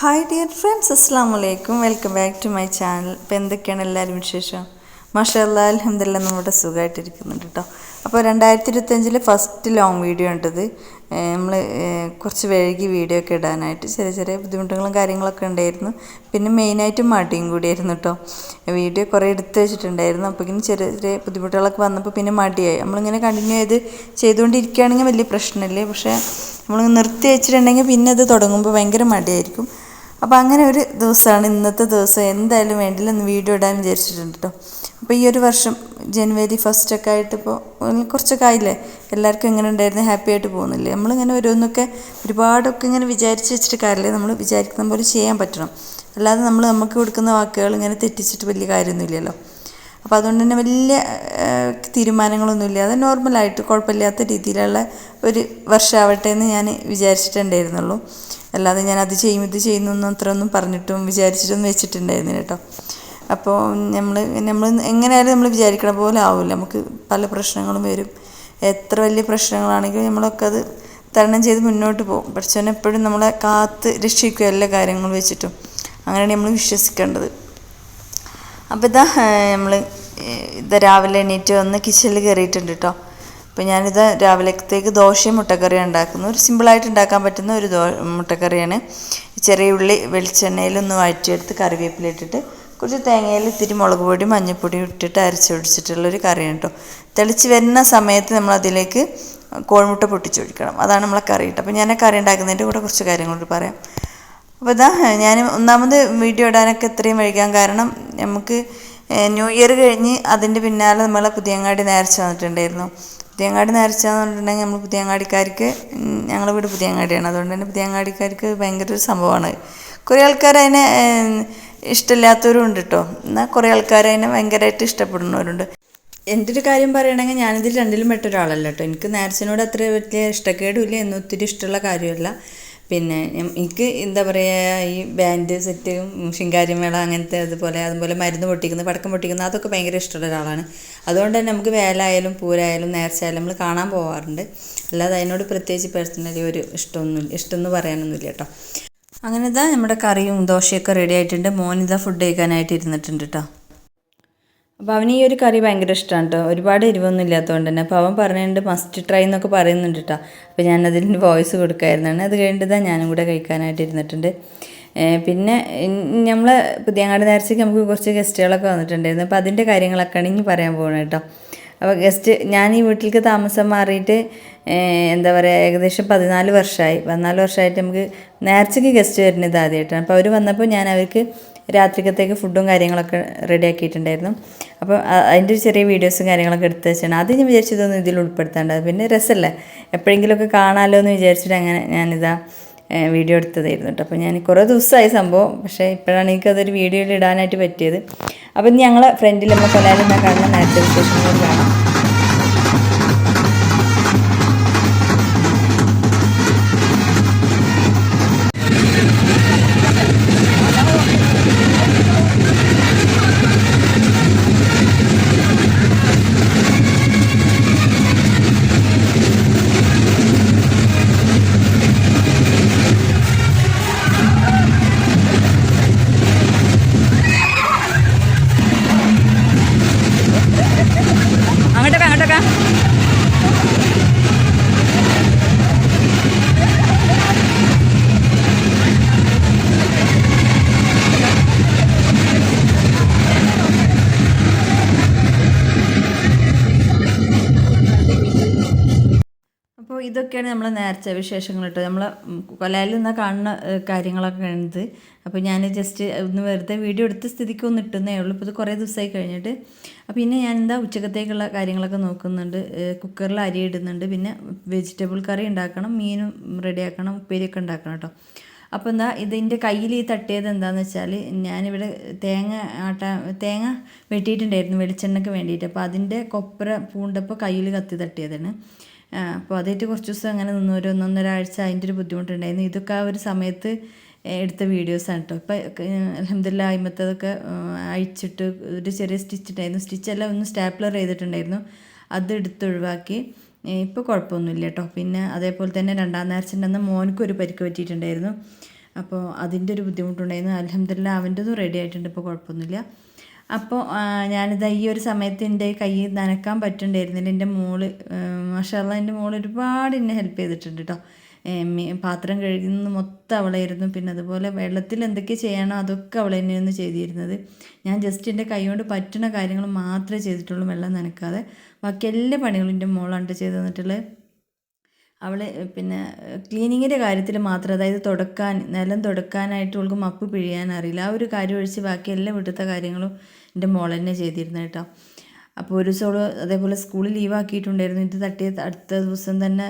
Hi dear friends അസ്സാം വലൈക്കും welcome back to my channel ഇപ്പോൾ എന്തൊക്കെയാണ് എല്ലാവരും വിശേഷം? മാഷല്ല അലഹമില്ല നമ്മുടെ സുഖമായിട്ടിരിക്കുന്നുണ്ട് കേട്ടോ അപ്പോൾ രണ്ടായിരത്തി ഇരുപത്തഞ്ചിലെ ഫസ്റ്റ് ലോങ് വീഡിയോ ഉണ്ടത് നമ്മൾ കുറച്ച് വൈകി വീഡിയോ ഒക്കെ ഇടാനായിട്ട് ചെറിയ ചെറിയ ബുദ്ധിമുട്ടുകളും കാര്യങ്ങളൊക്കെ ഉണ്ടായിരുന്നു. പിന്നെ മെയിനായിട്ട് മടിയും കൂടിയായിരുന്നു കേട്ടോ വീഡിയോ കുറേ എടുത്തു വെച്ചിട്ടുണ്ടായിരുന്നു. അപ്പോൾ ഇങ്ങനെ ചെറിയ ചെറിയ ബുദ്ധിമുട്ടുകളൊക്കെ വന്നപ്പോൾ പിന്നെ മടിയായി. നമ്മളിങ്ങനെ കണ്ടിന്യൂ ചെയ്ത് ചെയ്തുകൊണ്ടിരിക്കുകയാണെങ്കിൽ വലിയ പ്രശ്നമില്ലേ. പക്ഷേ നമ്മൾ നിർത്തി വെച്ചിട്ടുണ്ടെങ്കിൽ പിന്നെ അത് തുടങ്ങുമ്പോൾ ഭയങ്കര മടിയായിരിക്കും. അപ്പോൾ അങ്ങനെ ഒരു ദിവസമാണ് ഇന്നത്തെ ദിവസം. എന്തായാലും വേണ്ടില്ല ഒന്ന് വീഡിയോ ഇടാൻ വിചാരിച്ചിട്ടുണ്ട് കേട്ടോ അപ്പോൾ ഈ ഒരു വർഷം ജനുവരി ഫസ്റ്റ് ഒക്കെ ആയിട്ട് ഇപ്പോൾ കുറച്ചൊക്കെ ആയില്ലേ? എല്ലാവർക്കും എങ്ങനെ ഉണ്ടായിരുന്നു? ഹാപ്പി ആയിട്ട് പോകുന്നില്ലേ? നമ്മളിങ്ങനെ ഓരോന്നൊക്കെ ഒരുപാടൊക്കെ ഇങ്ങനെ വിചാരിച്ച് വെച്ചിട്ട് കാര്യമില്ല. നമ്മൾ വിചാരിക്കുന്ന പോലെ ചെയ്യാൻ പറ്റണം. അല്ലാതെ നമ്മൾ നമുക്ക് കൊടുക്കുന്ന വാക്കുകൾ ഇങ്ങനെ തെറ്റിച്ചിട്ട് വലിയ കാര്യമൊന്നുമില്ലല്ലോ അപ്പോൾ അതുകൊണ്ട് തന്നെ വലിയ തീരുമാനങ്ങളൊന്നുമില്ല അത് നോർമലായിട്ട് കുഴപ്പമില്ലാത്ത രീതിയിലുള്ള ഒരു വർഷമാവട്ടെ എന്ന് ഞാൻ വിചാരിച്ചിട്ടുണ്ടായിരുന്നുള്ളൂ അല്ലാതെ ഞാൻ അത് ചെയ്യും ഇത് ചെയ്യുന്നു അത്രയൊന്നും പറഞ്ഞിട്ടും വിചാരിച്ചിട്ടൊന്നും വെച്ചിട്ടുണ്ടായിരുന്നില്ല കേട്ടോ. അപ്പോൾ നമ്മൾ നമ്മൾ എങ്ങനെയായാലും നമ്മൾ വിചാരിക്കണ പോലെ ആവില്ല നമുക്ക് പല പ്രശ്നങ്ങളും വരും. എത്ര വലിയ പ്രശ്നങ്ങളാണെങ്കിലും നമ്മളൊക്കെ അത് തരണം ചെയ്ത് മുന്നോട്ട് പോകും. പക്ഷേ എപ്പോഴും നമ്മളെ കാത്ത് രക്ഷിക്കും എല്ലാ കാര്യങ്ങളും വെച്ചിട്ടും. അങ്ങനെയാണ് നമ്മൾ വിശ്വസിക്കേണ്ടത്. അപ്പോൾ ഇതാ നമ്മൾ ഇത് രാവിലെ എണീറ്റ് വന്ന് കിച്ചണിൽ കയറിയിട്ടുണ്ട് കേട്ടോ. അപ്പോൾ ഞാനിത് രാവിലത്തേക്ക് ദോശയും മുട്ടക്കറിയും ഉണ്ടാക്കുന്നു. ഒരു സിമ്പിളായിട്ട് ഉണ്ടാക്കാൻ പറ്റുന്ന ഒരു ദോ മുട്ടക്കറിയാണ്. ചെറിയ ഉള്ളി വെളിച്ചെണ്ണയിലൊന്ന് വഴറ്റിയെടുത്ത് കറിവേപ്പില ഇട്ടിട്ട് കുറച്ച് തേങ്ങയിൽ ഇത്തിരി മുളക് പൊടി മഞ്ഞൾപ്പൊടി ഇട്ടിട്ട് അരച്ചൊടിച്ചിട്ടുള്ളൊരു കറിയാണ് കേട്ടോ തെളിച്ച് വരുന്ന സമയത്ത് നമ്മൾ അതിലേക്ക് കോഴിമുട്ട പൊട്ടിച്ചൊഴിക്കണം അതാണ് നമ്മളെ കറി കേട്ടോ അപ്പോൾ ഞാൻ കറി ഉണ്ടാക്കുന്നതിന്റെ കൂടെ കുറച്ച് കാര്യങ്ങളോട് പറയാം. അപ്പോൾ ഇതാ ഞാൻ ഒന്നാമത് വീഡിയോ ഇടാനൊക്കെ ഇത്രയും വൈകാൻ കാരണം നമുക്ക് ന്യൂ ഇയർ കഴിഞ്ഞ് അതിന്റെ പിന്നാലെ നമ്മളെ പുതിയങ്ങാടി നേർച്ച വന്നിട്ടുണ്ടായിരുന്നു. പുതിയങ്ങാടി നേർച്ച എന്ന് പറഞ്ഞിട്ടുണ്ടെങ്കിൽ നമ്മൾ പുതിയങ്ങാടിക്കാർക്ക് ഞങ്ങളുടെ വീട് പുതിയങ്ങാടിയാണ്. അതുകൊണ്ട് തന്നെ പുതിയങ്ങാടിക്കാർക്ക് ഭയങ്കര ഒരു സംഭവമാണ്. കുറേ ആൾക്കാർ അതിനെ ഇഷ്ടമില്ലാത്തവരും ഉണ്ട് കേട്ടോ എന്നാൽ കുറേ ആൾക്കാർ അതിനെ ഭയങ്കരമായിട്ട് ഇഷ്ടപ്പെടുന്നവരുണ്ട്. എന്റെ ഒരു കാര്യം പറയുകയാണെങ്കിൽ ഞാനിതിൽ രണ്ടിലും പെട്ട ഒരാളല്ല കേട്ടോ എനിക്ക് നേർച്ചനോട് അത്ര വലിയ ഇഷ്ടക്കേടുമില്ല എന്നും ഒത്തിരി ഇഷ്ടമുള്ള കാര്യമല്ല. പിന്നെ എനിക്ക് എന്താ പറയുക ഈ ബാൻഡ് സെറ്റ് ശിങ്കാരിമേള അങ്ങനത്തെ അതുപോലെ അതുപോലെ മരുന്ന് പൊട്ടിക്കുന്നത് പടക്കം പൊട്ടിക്കുന്നത് അതൊക്കെ ഭയങ്കര ഇഷ്ടമുള്ള ഒരാളാണ്. അതുകൊണ്ട് തന്നെ നമുക്ക് വേലായാലും പൂരായാലും നേർച്ചയായാലും നമ്മൾ കാണാൻ പോകാറുണ്ട് അല്ലാതെ അതിനോട് പ്രത്യേകിച്ച് പേഴ്സണലി ഒരു ഇഷ്ടമൊന്നും ഇഷ്ടമെന്ന് പറയാനൊന്നുമില്ല കേട്ടോ. അങ്ങനെ ഇതാ നമ്മുടെ കറിയും ദോശയൊക്കെ റെഡി ആയിട്ടുണ്ട്. മോനിതാ ഫുഡ് കഴിക്കാനായിട്ട് ഇരുന്നിട്ടുണ്ട് കേട്ടോ. അപ്പോൾ അവന് ഈ ഒരു കറി ഭയങ്കര ഇഷ്ടമാണ് കേട്ടോ ഒരുപാട് എരിവൊന്നും ഇല്ലാത്തതുകൊണ്ട് തന്നെ. അപ്പോൾ അവൻ പറഞ്ഞിട്ടുണ്ട് മസ്റ്റ് ട്രൈ എന്നൊക്കെ പറയുന്നുണ്ട് കേട്ടോ അപ്പോൾ അതിന് വോയിസ് കൊടുക്കായിരുന്നാണ്. അത് കഴിഞ്ഞിട്ട് ഞാനും കൂടെ കഴിക്കാനായിട്ട് ഇരുന്നിട്ടുണ്ട്. പിന്നെ നമ്മൾ പുതിയങ്ങാട് നേർച്ചയ്ക്ക് നമുക്ക് കുറച്ച് ഗസ്റ്റുകളൊക്കെ വന്നിട്ടുണ്ടായിരുന്നു. അപ്പോൾ അതിന്റെ കാര്യങ്ങളൊക്കെയാണ് ഇനി പറയാൻ പോകുന്നത് കേട്ടോ അപ്പോൾ ഗസ്റ്റ് ഞാൻ ഈ വീട്ടിലേക്ക് താമസം മാറിയിട്ട് എന്താ പറയുക ഏകദേശം പതിനാല് വർഷമായി പതിനാല് വർഷമായിട്ട് നമുക്ക് നേർച്ചയ്ക്ക് ഗസ്റ്റ് വരുന്നത് ആദ്യമായിട്ടാണ് അപ്പോൾ അവർ വന്നപ്പോൾ ഞാൻ അവർക്ക് രാത്രിക്കത്തേക്ക് ഫുഡും കാര്യങ്ങളൊക്കെ റെഡി ആക്കിയിട്ടുണ്ടായിരുന്നു. അപ്പോൾ അതിന്റെ ഒരു ചെറിയ വീഡിയോസും കാര്യങ്ങളൊക്കെ എടുത്ത് വെച്ചാണ്. അത് ഞാൻ വിചാരിച്ചതൊന്നും ഇതിൽ ഉൾപ്പെടുത്തേണ്ടത് പിന്നെ രസമല്ലേ എപ്പോഴെങ്കിലുമൊക്കെ കാണാമല്ലോ എന്ന് വിചാരിച്ചിട്ട് അങ്ങനെ ഞാനിതാ വീഡിയോ എടുത്തതായിരുന്നു കേട്ടോ. അപ്പോൾ ഞാൻ കുറേ ദിവസമായി സംഭവം. പക്ഷേ ഇപ്പോഴാണ് എനിക്കതൊരു വീഡിയോയിൽ ഇടാനായിട്ട് പറ്റിയത്. അപ്പം ഞങ്ങളെ ഫ്രണ്ടിൽ നമ്മൾ ഞാൻ കാണുന്ന നേരത്തെ വിശേഷങ്ങൾ കാണാം. അപ്പോൾ ഇതൊക്കെയാണ് നമ്മൾ നേർച്ച വിശേഷങ്ങൾ കേട്ടോ നമ്മൾ കൊലയിൽ നിന്ന് കാണുന്ന കാര്യങ്ങളൊക്കെ ഉണ്ട് അപ്പോൾ ഞാൻ ജസ്റ്റ് ഒന്ന് വെറുതെ വീഡിയോ എടുത്ത് സ്ഥിതിക്ക് ഒന്ന് ഇട്ടുന്നേ ഉള്ളൂ. ഇപ്പോൾ ഇത് കുറേ ദിവസമായി കഴിഞ്ഞിട്ട്. അപ്പോൾ പിന്നെ ഞാൻ എന്താ ഉച്ചക്കത്തേക്കുള്ള കാര്യങ്ങളൊക്കെ നോക്കുന്നുണ്ട്. കുക്കറിൽ അരി ഇടുന്നുണ്ട്. പിന്നെ വെജിറ്റബിൾ കറി ഉണ്ടാക്കണം. മീനും റെഡിയാക്കണം ഉപ്പേരിയൊക്കെ ഉണ്ടാക്കണം കേട്ടോ അപ്പോൾ എന്താ ഇതിന്റെ കയ്യിൽ ഈ തട്ടിയത് എന്താണെന്ന് വെച്ചാൽ ഞാനിവിടെ തേങ്ങ ആട്ട തേങ്ങ വെട്ടിയിട്ടുണ്ടായിരുന്നു. വെളിച്ചെണ്ണയ്ക്ക് വേണ്ടിയിട്ട്. അപ്പോൾ അതിന്റെ കൊപ്ര പൂണ്ടപ്പോൾ കയ്യിൽ കത്തി തട്ടിയതാണ്. അപ്പോൾ അതായിട്ട് കുറച്ച് ദിവസം അങ്ങനെ നിന്നു ഒരു ഒന്നൊന്നര ആഴ്ച അതിന്റെ ഒരു ബുദ്ധിമുട്ടുണ്ടായിരുന്നു. ഇതൊക്കെ ആ ഒരു സമയത്ത് എടുത്ത വീഡിയോസാണ് കേട്ടോ ഇപ്പം അലഹമില്ല അയിമത്തതൊക്കെ അഴിച്ചിട്ട് ഒരു ചെറിയ സ്റ്റിച്ച് ഉണ്ടായിരുന്നു. സ്റ്റിച്ചെല്ലാം ഒന്ന് സ്റ്റാപ്ലർ ചെയ്തിട്ടുണ്ടായിരുന്നു. അത് എടുത്ത് ഒഴിവാക്കി. ഇപ്പോൾ കുഴപ്പമൊന്നുമില്ല കേട്ടോ പിന്നെ അതേപോലെ തന്നെ രണ്ടാം നേർച്ചന്റെ അന്ന് മോനക്കൊരു പരിക്ക് പറ്റിയിട്ടുണ്ടായിരുന്നു. അപ്പോൾ അതിന്റെ ഒരു ബുദ്ധിമുട്ടുണ്ടായിരുന്നു. അലഹമില്ല അവന്റെതും റെഡി ആയിട്ടുണ്ട്. ഇപ്പോൾ കുഴപ്പമൊന്നുമില്ല. അപ്പോൾ ഞാനിതാ ഈ ഒരു സമയത്ത് എന്റെ കൈ നനക്കാൻ പറ്റുന്നുണ്ടായിരുന്നില്ല. എന്റെ മോൾ മാഷാല്ല എന്റെ മോൾ ഒരുപാട് എന്നെ ഹെൽപ്പ് ചെയ്തിട്ടുണ്ട് കേട്ടോ പാത്രം കഴുകുന്നത് മൊത്തം അവളായിരുന്നു. പിന്നെ അതുപോലെ വെള്ളത്തിൽ എന്തൊക്കെ ചെയ്യണോ അതൊക്കെ അവൾ തന്നെയായിരുന്നു ചെയ്തിരുന്നത്. ഞാൻ ജസ്റ്റ് എന്റെ കൈ കൊണ്ട് പറ്റുന്ന കാര്യങ്ങൾ മാത്രമേ ചെയ്തിട്ടുള്ളൂ വെള്ളം നനക്കാതെ. ബാക്കി എല്ലാ പണികളും എന്റെ മോളാണ് ട്ടോ ചെയ്ത് തന്നിട്ടുള്ളത് അവൾ പിന്നെ ക്ലീനിങ്ങിന്റെ കാര്യത്തിൽ മാത്രം അതായത് തുടക്കാൻ നിലം തുടക്കാനായിട്ട് അവൾക്ക് മപ്പ് പിഴിയാൻ അറിയില്ല. ആ ഒരു കാര്യം ഒഴിച്ച് ബാക്കി എല്ലാ വീട്ടിലത്തെ കാര്യങ്ങളും എന്റെ മോൾ തന്നെ ചെയ്തിരുന്നത് കേട്ടോ അപ്പോൾ ഒരു ദിവസം അതേപോലെ സ്കൂളിൽ ലീവാക്കിയിട്ടുണ്ടായിരുന്നു ഇത് തട്ടിയ അടുത്ത ദിവസം തന്നെ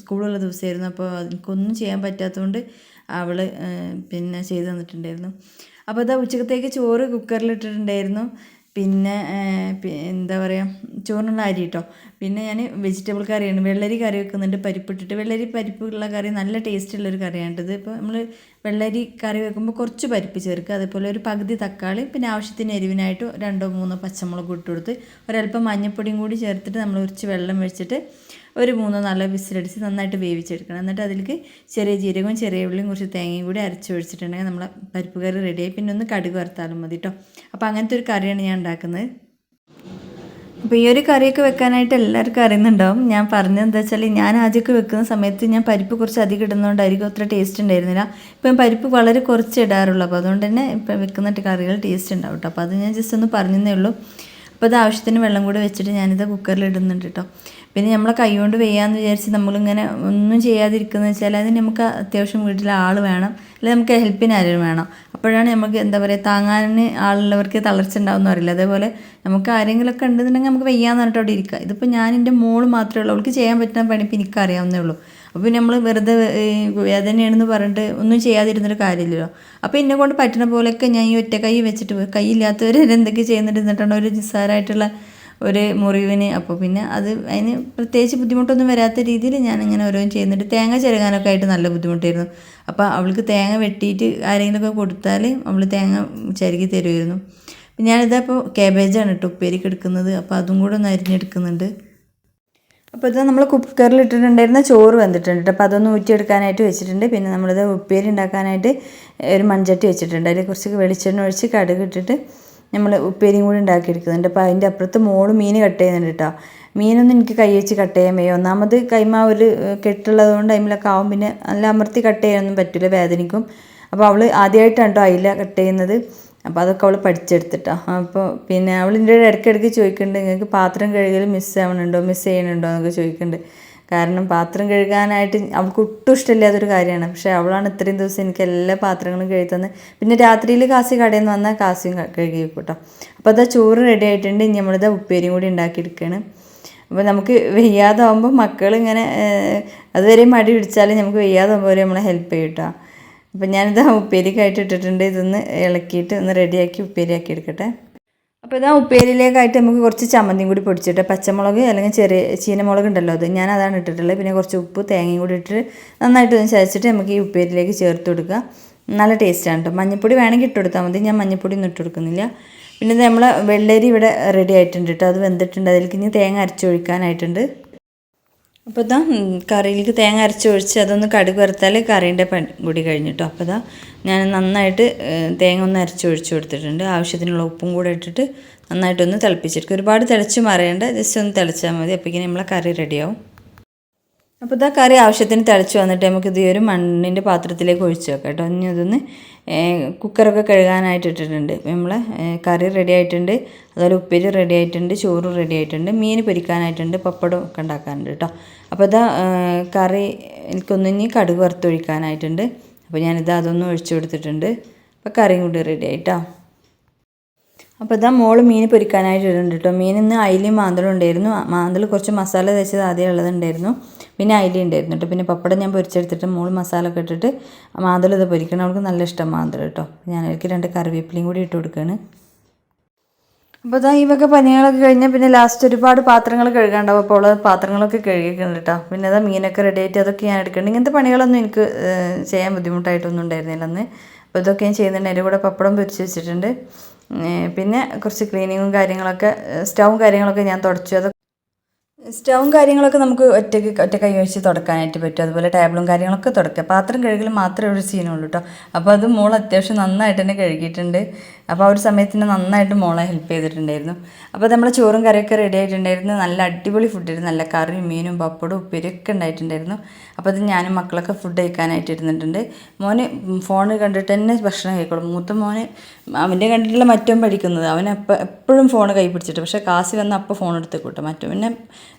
സ്കൂളുള്ള ദിവസമായിരുന്നു. അപ്പോൾ എനിക്കൊന്നും ചെയ്യാൻ പറ്റാത്തതുകൊണ്ട് അവൾ പിന്നെ ചെയ്ത് തന്നിട്ടുണ്ടായിരുന്നു. അപ്പോൾ അതാ ഉച്ചക്കത്തേക്ക് ചോറ് കുക്കറിലിട്ടിട്ടുണ്ടായിരുന്നു പിന്നെ എന്താ പറയുക ചോറിനുള്ള അരി കേട്ടോ പിന്നെ ഞാൻ വെജിറ്റബിൾ കറിയാണ്. വെള്ളരി കറി വെക്കുന്നുണ്ട്. പരിപ്പിട്ടിട്ട് വെള്ളരി പരിപ്പുള്ള കറി നല്ല ടേസ്റ്റുള്ളൊരു കറിയാണിത്. ഇപ്പോൾ നമ്മൾ വെള്ളരി കറി വെക്കുമ്പോൾ കുറച്ച് പരിപ്പ് ചേർക്കുക. അതേപോലെ ഒരു പകുതി തക്കാളി പിന്നെ ആവശ്യത്തിന് എരിവിനായിട്ട് രണ്ടോ മൂന്നോ പച്ചമുളക് ഇട്ട് കൊടുത്ത് ഒരല്പം മഞ്ഞൾപ്പൊടിയും കൂടി ചേർത്തിട്ട് നമ്മൾ കുറച്ച് വെള്ളം ഒഴിച്ചിട്ട് ഒരു മൂന്നോ നാലോ വിസിലടിച്ച് നന്നായിട്ട് വേവിച്ചെടുക്കണം. എന്നിട്ട് അതിലേക്ക് ചെറിയ ജീരകവും ചെറിയ ഉള്ളിയും കുറച്ച് തേങ്ങയും കൂടി അരച്ച് ഒഴിച്ചിട്ടുണ്ടെങ്കിൽ നമ്മളെ പരിപ്പ് കറി റെഡിയായി പിന്നെ ഒന്ന് കടുക് വറുത്താലും മതി കേട്ടോ അപ്പോൾ അങ്ങനത്തെ ഒരു കറിയാണ് ഞാൻ ഉണ്ടാക്കുന്നത്. അപ്പോൾ ഈ ഒരു കറിയൊക്കെ വെക്കാനായിട്ട് എല്ലാവർക്കും അറിയുന്നുണ്ടാവും. ഞാൻ പറഞ്ഞത് എന്താ വെച്ചാൽ ഞാൻ ആദ്യമൊക്കെ വെക്കുന്ന സമയത്ത് ഞാൻ പരിപ്പ് കുറച്ച് അധികം ഇടുന്നതുകൊണ്ടായിരിക്കും അത്ര ടേസ്റ്റ് ഉണ്ടായിരുന്നില്ല. ഇപ്പം പരിപ്പ് വളരെ കുറച്ച് ഇടാറുള്ളൂ. അപ്പോൾ അതുകൊണ്ട് തന്നെ ഇപ്പം വെക്കുന്ന കറികൾ ടേസ്റ്റ് ഉണ്ടാവും കേട്ടോ അപ്പോൾ അത് ഞാൻ ജസ്റ്റ് ഒന്ന് പറഞ്ഞതേ ഉള്ളൂ. അപ്പോൾ അത് ആവശ്യത്തിന് വെള്ളം കൂടി വെച്ചിട്ട് ഞാനിത് കുക്കറിൽ ഇടുന്നുണ്ട് കേട്ടോ പിന്നെ നമ്മളെ കൈ കൊണ്ട് വെയ്യാന്ന് വിചാരിച്ച് നമ്മളിങ്ങനെ ഒന്നും ചെയ്യാതിരിക്കുന്ന വെച്ചാൽ അതിന് നമുക്ക് അത്യാവശ്യം വീട്ടിൽ ആൾ വേണം. അല്ലെങ്കിൽ നമുക്ക് ഹെൽപ്പിന് ആരും വേണം. അപ്പോഴാണ് നമുക്ക് എന്താ പറയുക താങ്ങാന് ആളുള്ളവർക്ക് തളർച്ച ഉണ്ടാവുമെന്ന് അറിയില്ല. അതേപോലെ നമുക്ക് ആരെങ്കിലുമൊക്കെ ഉണ്ടെന്നുണ്ടെങ്കിൽ നമുക്ക് വെയ്യാന്ന് പറഞ്ഞിട്ട് അവിടെ ഇരിക്കുക ഇതിപ്പോൾ ഞാൻ എന്റെ മോൾ മാത്രമേ ഉള്ളൂ. അവൾക്ക് ചെയ്യാൻ പറ്റുന്ന പണി ഇപ്പം എനിക്ക് അറിയാവുന്നേ ഉള്ളൂ അപ്പോൾ നമ്മൾ വെറുതെ വേദനയാണെന്ന് പറഞ്ഞിട്ട് ഒന്നും ചെയ്യാതിരുന്നൊരു കാര്യമില്ലല്ലോ. അപ്പോൾ എന്നെ കൊണ്ട് പറ്റുന്ന പോലെയൊക്കെ ഞാൻ ഈ ഒറ്റ കൈ വെച്ചിട്ട് പോയി. കൈയില്ലാത്തവർ എന്തൊക്കെ എന്നിട്ടാണ് ഒരു നിസ്സാരമായിട്ടുള്ള ഒരു മുറിവിന് അപ്പോൾ പിന്നെ അത് അതിന് പ്രത്യേകിച്ച് ബുദ്ധിമുട്ടൊന്നും വരാത്ത രീതിയിൽ ഞാൻ ഇങ്ങനെ ഓരോന്നും ചെയ്യുന്നുണ്ട്. തേങ്ങ ചിരകാനൊക്കെ ആയിട്ട് നല്ല ബുദ്ധിമുട്ടായിരുന്നു. അപ്പോൾ അവൾക്ക് തേങ്ങ വെട്ടിയിട്ട് ആരെങ്കിലുമൊക്കെ കൊടുത്താൽ അവൾ തേങ്ങ ചിരകി തരുമായിരുന്നു ഞാനിതാ ഇപ്പോൾ കാബേജാണ് കേട്ടോ ഉപ്പേരിക്ക് എടുക്കുന്നത്. അപ്പോൾ അതും കൂടെ ഒന്ന് അരിഞ്ഞെടുക്കുന്നുണ്ട്. അപ്പോൾ ഇത് നമ്മൾ കുക്കറിൽ ഇട്ടിട്ടുണ്ടായിരുന്ന ചോറ് വെന്തിട്ടുണ്ട് കേട്ടോ അപ്പോൾ അതൊന്ന് ഊറ്റിയെടുക്കാനായിട്ട് വെച്ചിട്ടുണ്ട്. പിന്നെ നമ്മളിത് ഉപ്പേരി ഉണ്ടാക്കാനായിട്ട് ഒരു മൺചട്ടി വെച്ചിട്ടുണ്ട്. അതിൽ കുറച്ച് വെളിച്ചെണ്ണ ഒഴിച്ച് കടുക് ഇട്ടിട്ട് നമ്മൾ ഉപ്പേരിയും കൂടി ഉണ്ടാക്കിയെടുക്കുന്നുണ്ട് അപ്പോൾ അതിന്റെ അപ്പുറത്ത് മോൾ മീൻ കട്ട് ചെയ്യുന്നുണ്ട് കേട്ടോ മീനൊന്നും എനിക്ക് കൈ വെച്ച് കട്ട് ചെയ്യാൻ വയ്യ. ഒന്നാമത് കൈമാ ഒരു കെട്ടുള്ളത് കൊണ്ട് അതിലൊക്കെ ആവും. പിന്നെ നല്ല അമർത്തി കട്ട് ചെയ്യാനൊന്നും പറ്റില്ല വേദനിക്കും. അപ്പോൾ അവൾ ആദ്യമായിട്ടാണ് കേട്ടോ അയില കട്ട് ചെയ്യുന്നത്. അപ്പോൾ അതൊക്കെ അവൾ പഠിച്ചെടുത്തിട്ടോ അപ്പോൾ പിന്നെ അവൾ ഇടയ്ക്ക് ഇടയ്ക്കിടയ്ക്ക് ചോദിക്കുന്നുണ്ട് നിങ്ങൾക്ക് പാത്രം കഴുകൽ മിസ് ആവണുണ്ടോ മിസ് ചെയ്യണുണ്ടോ? എന്നൊക്കെ ചോദിക്കുന്നുണ്ട് കാരണം പാത്രം കഴുകാനായിട്ട് അവൾക്ക് ഒട്ടും ഇഷ്ടമില്ലാത്തൊരു കാര്യമാണ്. പക്ഷേ അവളാണ് ഇത്രയും ദിവസം എനിക്ക് എല്ലാ പാത്രങ്ങളും കഴുകി തന്നെ പിന്നെ രാത്രിയിൽ കാസി കടയിൽ നിന്ന് വന്നാൽ കാസിയും കഴുകി കേട്ടോ അപ്പോൾ അതാ ചോറ് റെഡി ആയിട്ടുണ്ട്. ഇനി നമ്മളിതാ ഉപ്പേരിയും കൂടി ഉണ്ടാക്കിയെടുക്കുകയാണ് അപ്പോൾ നമുക്ക് വെയ്യാതാവുമ്പോൾ മക്കൾ ഇങ്ങനെ അതുവരെ മടി പിടിച്ചാലും നമുക്ക് വെയ്യാതാവുമ്പോൾ അവർ നമ്മളെ ഹെൽപ്പ് ചെയ്യും കേട്ടോ അപ്പോൾ ഞാനിത് ഉപ്പേരിക്കായിട്ട് ഇട്ടിട്ടുണ്ട്. ഇതൊന്ന് ഇളക്കിയിട്ട് ഒന്ന് റെഡിയാക്കി ഉപ്പേരിയാക്കി എടുക്കട്ടെ. അപ്പോൾ ഇതാ ഉപ്പേരിയിലേക്കായിട്ട് നമുക്ക് കുറച്ച് ചമ്മന്തിയും കൂടി പൊടിച്ചിട്ട് പച്ചമുളക് അല്ലെങ്കിൽ ചെറിയ ചീനമുളക് ഉണ്ടല്ലോ അത് ഞാൻ അതാണ് ഇട്ടിട്ടുള്ളത്. പിന്നെ കുറച്ച് ഉപ്പ് തേങ്ങയും കൂടി ഇട്ടിട്ട് നന്നായിട്ട് ഒന്ന് ചതച്ചിട്ട് നമുക്ക് ഈ ഉപ്പേരിയിലേക്ക് ചേർത്ത് കൊടുക്കുക. നല്ല ടേസ്റ്റാണ് കേട്ടോ മഞ്ഞൾപ്പൊടി വേണമെങ്കിൽ ഇട്ട് കൊടുത്താൽ മതി. ഞാൻ മഞ്ഞൾപ്പൊടി ഒന്നും ഇട്ട് കൊടുക്കുന്നില്ല. പിന്നെ നമ്മൾ വെള്ളരി ഇവിടെ റെഡി ആയിട്ടുണ്ട് കേട്ടോ അത് വെന്തിട്ടുണ്ട്. അതിലേക്ക് ഇനി തേങ്ങ അരച്ചൊഴിക്കാനായിട്ടുണ്ട് അപ്പോൾ ഇതാ കറിയിലേക്ക് തേങ്ങ അരച്ചൊഴിച്ച് അതൊന്ന് കടുക് വറുത്താൽ കറീന്റെ പണി കൂടി കഴിഞ്ഞു കേട്ടോ അപ്പോൾ ഇതാ ഞാൻ നന്നായിട്ട് തേങ്ങ ഒന്ന് അരച്ചൊഴിച്ച് കൊടുത്തിട്ടുണ്ട്. ആവശ്യത്തിനുള്ള ഉപ്പും കൂടെ ഇട്ടിട്ട് നന്നായിട്ടൊന്ന് തിളപ്പിച്ചെടുക്കുക ഒരുപാട് തിളച്ച് മറിയേണ്ട ജസ്റ്റ് ഒന്ന് തിളച്ചാൽ മതി. അപ്പോഴേക്കും നമ്മളെ കറി റെഡിയാവും. അപ്പോൾ ഇതാ കറി ആവശ്യത്തിന് തിളച്ച് വന്നിട്ട് നമുക്ക് ഇത് ഒരു മണ്ണിന്റെ പാത്രത്തിലേക്ക് ഒഴിച്ച് വെക്കാം കേട്ടോ. ഇനി അതൊന്ന് കുക്കറൊക്കെ കഴുകാനായിട്ട് ഇട്ടിട്ടുണ്ട്. നമ്മളെ കറി റെഡി ആയിട്ടുണ്ട്. അതുപോലെ ഉപ്പേരി റെഡി ആയിട്ടുണ്ട്. ചോറ് റെഡി ആയിട്ടുണ്ട്. മീൻ പൊരിക്കാനായിട്ടുണ്ട്. പപ്പടം ഒക്കെ ഉണ്ടാക്കാനുണ്ട് കേട്ടോ. അപ്പോൾ ഇതാ കറി എനിക്കൊന്നിനി കടുക് വറുത്തൊഴിക്കാനായിട്ടുണ്ട്. അപ്പോൾ ഞാനിത് അതൊന്നും ഒഴിച്ചു കൊടുത്തിട്ടുണ്ട്. അപ്പോൾ കറിയും കൂടി റെഡി ആയിട്ടോ? അപ്പോൾ ഇതാ മോൾ മീൻ പൊരിക്കാനായിട്ട് ഇടുന്നുണ്ട് കേട്ടോ. മീൻ ഇന്ന് അയിലയും മാന്തളും ഉണ്ടായിരുന്നു. മാന്തൽ കുറച്ച് മസാല തേച്ചത് ആദ്യം ഉള്ളതുണ്ടായിരുന്നു പിന്നെ അയില ഉണ്ടായിരുന്നു കേട്ടോ. പിന്നെ പപ്പടം ഞാൻ പൊരിച്ചെടുത്തിട്ട് മോൾ മസാല ഒക്കെ ഇട്ടിട്ട് മാന്തൽ പൊരിക്കണം. അവൾക്ക് നല്ല ഇഷ്ടം മാന്തൽ കേട്ടോ. ഞാൻ എനിക്ക് രണ്ട് കറിവേപ്പിലയും കൂടി ഇട്ട് കൊടുക്കുകയാണ് അപ്പോൾ ഇതാ ഈ പനികളൊക്കെ കഴിഞ്ഞാൽ പിന്നെ ലാസ്റ്റ് ഒരുപാട് പാത്രങ്ങൾ കഴുകാണ്ടാവും. അപ്പോൾ ഉള്ള പാത്രങ്ങളൊക്കെ കഴുകിയിട്ടുണ്ട് കേട്ടോ പിന്നെ അതാ മീനൊക്കെ റെഡി ആയിട്ട് അതൊക്കെ ഞാൻ എടുക്കുന്നുണ്ട് ഇങ്ങനത്തെ പണികളൊന്നും എനിക്ക് ചെയ്യാൻ ബുദ്ധിമുട്ടായിട്ടൊന്നും ഉണ്ടായിരുന്നില്ല അന്ന്. അപ്പോൾ ഇതൊക്കെ ഞാൻ ചെയ്യുന്നുണ്ട്. അതിന്റെ കൂടെ പപ്പടം പൊരിച്ച് വെച്ചിട്ടുണ്ട്. പിന്നെ കുറച്ച് ക്ലീനിങ്ങും കാര്യങ്ങളൊക്കെ സ്റ്റൗവും കാര്യങ്ങളൊക്കെ ഞാൻ തുടച്ചു. അതൊക്കെ സ്റ്റൗവും കാര്യങ്ങളൊക്കെ നമുക്ക് ഒറ്റയ്ക്ക് ഒറ്റ കൈ വെച്ച് തുടക്കാനായിട്ട് പറ്റും. അതുപോലെ ടേബിളും കാര്യങ്ങളൊക്കെ തുടക്കുക. പാത്രം കഴുകൽ മാത്രമേ ഒരു സീനുള്ളൂ കേട്ടോ അപ്പോൾ അത് മോൾ അത്യാവശ്യം നന്നായിട്ട് തന്നെ കഴുകിയിട്ടുണ്ട്. അപ്പോൾ ആ ഒരു സമയത്തിന് നന്നായിട്ട് മോളെ ഹെൽപ്പ് ചെയ്തിട്ടുണ്ടായിരുന്നു. അപ്പോൾ നമ്മൾ ചോറും കറിയൊക്കെ റെഡി ആയിട്ടുണ്ടായിരുന്നു. നല്ല അടിപൊളി ഫുഡായിരുന്നു നല്ല കറിയും മീനും പപ്പടും ഉപ്പേരിയൊക്കെ ഉണ്ടായിട്ടുണ്ടായിരുന്നു. അപ്പോൾ അത് ഞാനും മക്കളൊക്കെ ഫുഡ് കഴിക്കാനായിട്ട് ഇരുന്നിട്ടുണ്ട്. മോന് ഫോൺ കണ്ടിട്ട് തന്നെ ഭക്ഷണം കഴിക്കോളും മൂത്ത മോന് അവന്റെ കണ്ടിട്ടുള്ള മറ്റവൻ പഠിക്കുന്നത്. അവൻ അപ്പം എപ്പോഴും ഫോൺ കൈ പിടിച്ചിട്ട്. പക്ഷേ കാശി വന്ന് അപ്പോൾ ഫോൺ എടുത്ത് കൂട്ടും. മറ്റും പിന്നെ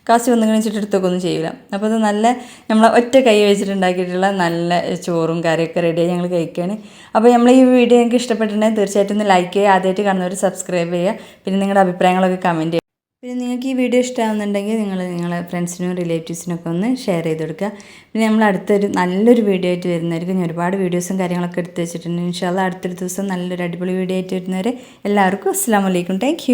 കാശി വന്ന് കഴിച്ചിട്ട് എടുത്തൊക്കൊന്നും ചെയ്യില്ല അപ്പോൾ അത് നല്ല നമ്മൾ ഒറ്റ കൈ വെച്ചിട്ടുണ്ടാക്കിയിട്ടുള്ള നല്ല ചോറും കറിയൊക്കെ റെഡിയായി ഞങ്ങൾ കഴിക്കുകയാണ് അപ്പോൾ നമ്മൾ ഈ വീഡിയോ നിങ്ങൾക്ക് ഇഷ്ടപ്പെട്ടിട്ടുണ്ടെങ്കിൽ തീർച്ചയായിട്ടും ഒന്ന് ലൈക്ക് ചെയ്യുക ആദ്യമായിട്ട് കാണുന്നവർ സബ്സ്ക്രൈബ് ചെയ്യുക. പിന്നെ നിങ്ങളുടെ അഭിപ്രായങ്ങളൊക്കെ കമന്റ് ചെയ്യുക. പിന്നെ നിങ്ങൾക്ക് ഈ വീഡിയോ ഇഷ്ടമാകുന്നുണ്ടെങ്കിൽ നിങ്ങൾ നിങ്ങളെ ഫ്രണ്ട്സിനും റിലേറ്റീവ്സിനൊക്കെ ഒന്ന് ഷെയർ ചെയ്ത് കൊടുക്കുക. പിന്നെ നമ്മൾ അടുത്തൊരു നല്ലൊരു വീഡിയോ ആയിട്ട് വരുന്നവർക്ക് ഞാൻ ഒരുപാട് വീഡിയോസും കാര്യങ്ങളൊക്കെ എടുത്ത് വെച്ചിട്ടുണ്ട്. ഇൻഷാല്ല അടുത്തൊരു ദിവസം നല്ലൊരു അടിപൊളി വീഡിയോ ആയിട്ട് വരുന്നവരെ എല്ലാവർക്കും അസ്സാം വലൈക്കും താങ്ക്